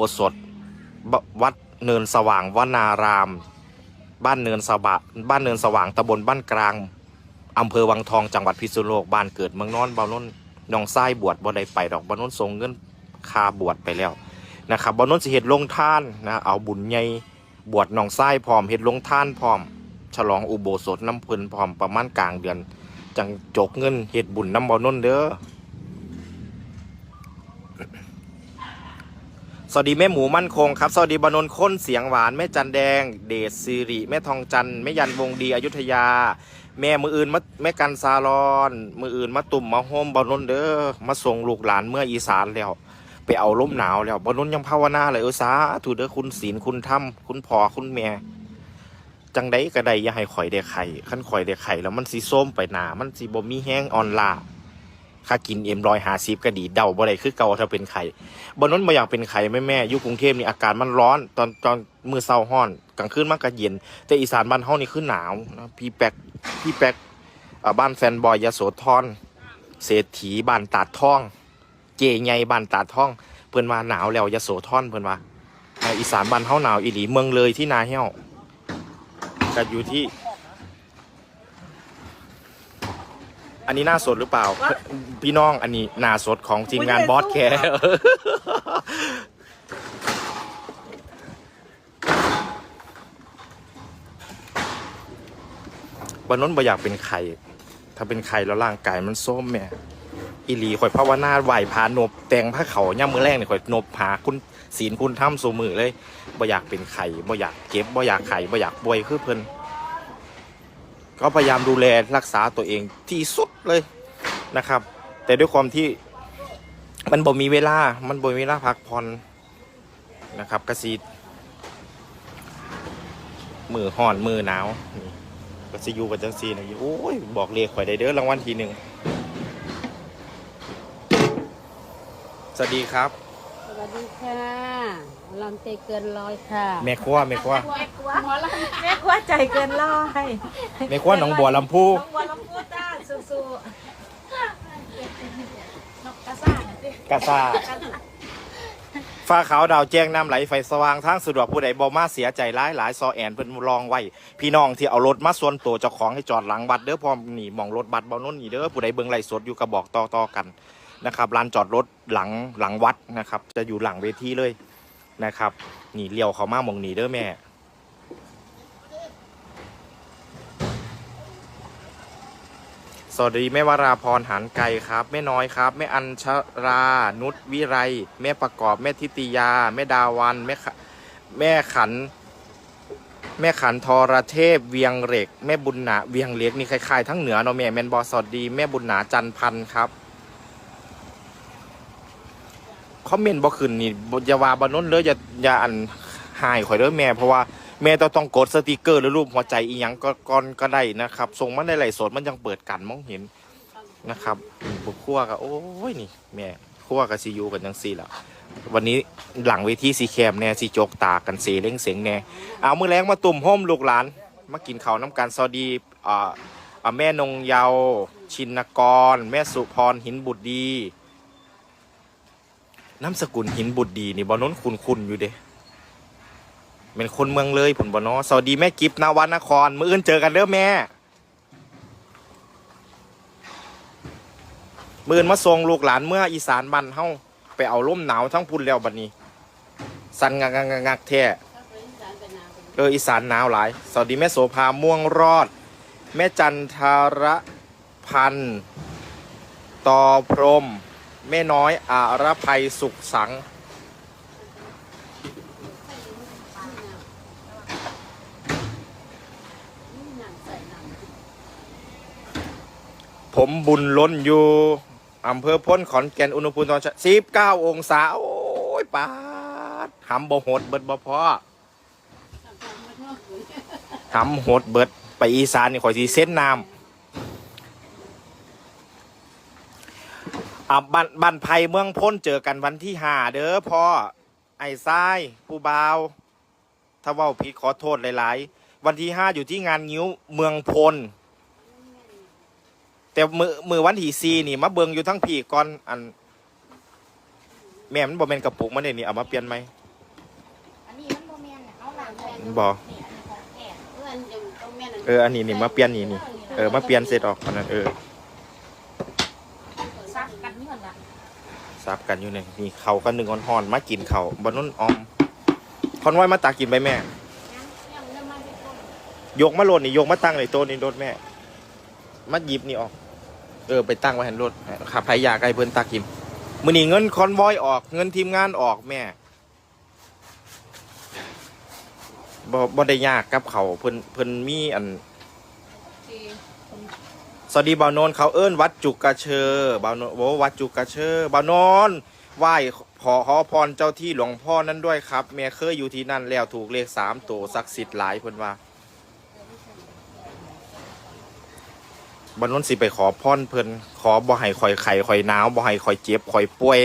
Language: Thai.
โบสถวัดเนินสว่างวนาราม บ้านเนินสบะบ้านเนินสว่างตำบลบ้านกลางอำเภอวังทองจังหวัดพิษณุโลกบ้านเกิดเมืองนอนบ่าวนนน้องไส้บวชบ่ได้ไปดอกบ่าวนนส่งเงินคาบวชไปแล้วนะครับบ่าวนนสิเฮ็ดลงท่านนะเอาบุญใหญ่บวชน้องไส้พร้อมเฮ็ดลงท่านพร้อม ฉลองอุโบสถน้ำเพิ่นพร้อมประมาณกลางเดือน จังจกเงินเฮ็ดบุญน้ำบ่าวนนเด้อ สวัสดีแม่หมูมั่นคงครับ สวัสดีบนนท์ค้นเสียงหวาน แม่จันแดง เดชสิริ แม่ทองจันแม่ยันวงดีอยุธยา แม่มืออื่นมาแม่กันซาลอน มืออื่นมาตุ่มมาโฮมบนนท์เด้อมาส่งลูกหลานเมื่ออีสานแล้ว ไปเอาลมหนาวแล้วบนนท์ยังภาวนาเลยเออสาธุเด้อคุณศีลคุณธรรมคุณพ่อคุณแม่จังใดก็ได้อย่าให้ข่อยได้ไข่ขั้นข่อยได้ไข่แล้วมันสีส้มไปหนามันสีบ่มีแห้งอ่อนลา ค่ากินเอ็มรอยหาซีก็ดีเดาบ่ได้คือเก่าถ้าเป็นไข่บนนั้นมาอยากเป็นไข่แม่แม่อยู่กรุงเทพนี่อากาศมันร้อน ตอนตอนมือเศร้าห้อนกลางคืนมันก็เย็น แต่อีสานบ้านเฮานี่คือหนาวนะพี่แป๊กพี่แป๊กบ้านแฟนบอยยโสธรเศรษฐีบ้านตาดท่อง เจใหญ่บ้านตาดท่อง เพิ่นว่าหนาวแล้วยโสธรเพิ่นว่าอีสานบ้านเฮาหนาวอีหลีเมืองเลยที่นาแห้วก็อยู่ที่ อันนี้หน้าสดหรือเปล่า พี่น้องอันนี้หน้าสดของทีมงานบอสแคร์วันนั้นบ่อยากเป็นไข่ถ้าเป็นไข่แล้วร่างกายมันส้มแม่อีหลีข่อยภาวนาไหวพานบแต่งผ้าเขาย่ำมือแรกเนี่ยข่อยนบหาคุณศีลคุณถ้ำสูมือเลยบ่อยากเป็นไข่บ่อยากเก็บบ่อยากไข่บ่อยากป่วยคือเพิ่น ก็พยายามดูแลรักษาตัวเองที่สุดเลยนะครับ แต่ด้วยความที่มันบ่มีเวลา มันบ่มีเวลาพักผ่อนนะครับกระสีมือห่อนมือหนาวก็สิอยู่กับจังซีนะโอ้ยบอกเลขข่อยได้เด้อรางวัลทีหนึ่งสวัสดีครับ วัสดีค่ะลำเตเกินร้อยค่ะแม่ครัวแม่ครัวแม่กลัวแม่กลัวใจเกินร้อยแม่ครัวหนองบัวลำพูน้องบัวลำพูจ้าสู้ๆนกกระซ่าน่ะสิกาซาฟ้าขาวดาวแจ้งน้ำไหลไฟสว่างทางสะดวกผู้ใดบ่มาเสียใจร้ายหลายซอแอนเพิ่นรองไว้พี่น้องที่เอารถมาส่วนตัวเจ้าของให้จอดหลังบัตรเด้อพร้อมนี่หมองรถบัตรเบานุ่นนี่เด้อผู้ใดเบิ่งไลฟ์สดอยู่ก็บอกต่อๆกัน นะครับลานจอดรถหลังหลังวัดนะครับ จะอยู่หลังเวทีเลยนะครับนี่เลี้ยวเขามาหมองนี่เด้อแม่สวัสดีแม่วราพรหันไก่ครับ แม่น้อยครับ แม่อัญชรา นุชวิไร แม่ประกอบ แม่ทิติยา แม่ดาวัน แม่ขแม่ขัน แม่ขันทรเทพ เวียงเหล็ก แม่บุญหนา เวียงเหล็กนี่คล้ายๆทั้งเหนือเนาะแม่แมนบอสวัสดี แม่บุญหนาจันพันธ์ครับ คอมเมนต์บ่ขึ้นนี่บ่อย่าว่าบ่น้นเลยอย่าอย่าอันหายข่อยเด้อแม่เพราะว่าแม่ต้องต้องกดสติกเกอร์หรือรูปหัวใจอีหยังก็ก่อนก็ได้นะครับส่งมาในไลฟ์สดมันยังเปิดกันมองเห็นนะครับบุกขั้วก็โอ้ยนี่ แม่ขั้วกับซียูกันจังซี่ละวันนี้หลังเวทีสีแคมแน่สีโจกตากันเสเล่งเสียงแน่เอามือแรงมาตุ่มโฮมลูกหลานมากินข้าวน้ำกันสวัสดีอ่าแม่นงเยา ชินกร แม่สุพรหินบุตรดี น้ำสกุลหินบุตรดีนี่บอนนคุณคุณอยู่เด้เป็นคนเมืองเลยผลบเนอสวัสดีแม่กิฟนาวันนครมืออื่นเจอกันเด้อแม่มืออื่นมาส่งลูกหลานเมื่ออีสานบันเฮาไปเอาร่มหนาวทั้งพุ่นแล้วบัดนี้ สันงักงักงักแท้เอออีสานหนาวหลาย สวัสดีแม่โสภาม่วงรอด แม่จันทรพันธ์ต่อพรม แม่น้อยอารภัยสุขสัง ผมบุญล้นอยู่อำเภอพ้นขอนแก่นอุณหภูมิตอนสิบเก้าองศา โอ้ยปาดหำบ่หดเบิดบ่พอหำหดเบิดไปอีสานนี่ขอยสีเส้นน้ำ อะบ้านบ้านไผ่เมืองพ้นเจอกันวันที่ห้าเด้อพ่อไอ้ทรายผู้บ่าวถ้าเว่าผิดขอโทษหลาย ๆ วันที่ห้าอยู่ที่งานงิ้วเมืองพล แต่มือมือวันที่ซีนี่ มาเบิงอยู่ทั้งพี่ก่อนอัน แม่มันบ่แม่นกระปุกมันเนี่ยนี่เอามาเปลี่ยนไหมบ่เพื่อนจะต้องแม่นั่นเอออันนี้นี่มาเปลี่ยนนี่นี่เออมาเปลี่ยนเสร็จออกอันนั้นเออ ซักกันเหมือนละ ซับกันอยู่เนี่ยนี่เขากันหนึ่งอ่อนๆมากินเขาบนนู้นออมคอนไว้มาตากินไปแม่ยังยังมาที่ต้นยกมาโหลดนี่ยกมาตั้งเลยโต๊ะนี่รถแม่ มาหยิบนี่ออก เออไปตั้งไว้หันรถขับไผอยากไกลเพิ่นตากิมมือนี่เงินคอนวอยออกเงินทีมงานออกแม่บ่บ่ได้ยากกับเขาเพิ่นเพิ่นมีอัน สวัสดีบ่าวนนเขาเอิ้นวัดจุกกระเชอบ่าวนนโอ้วัดจุกกระเชอบ่าวนนไหว้ขอขอพรเจ้าที่หลวงพ่อนั้นด้วยครับเมียเคยอยู่ที่นั่นแล้วถูกเลขสามตัวศักดิ์สิทธิ์หลายเพิ่นว่าบ่าวนนสิไปขอพรเพิ่นขอบ่ให้ข่อยไข่ข่อยหนาวบ่ให้ข่อยเจ็บข่อยป่วย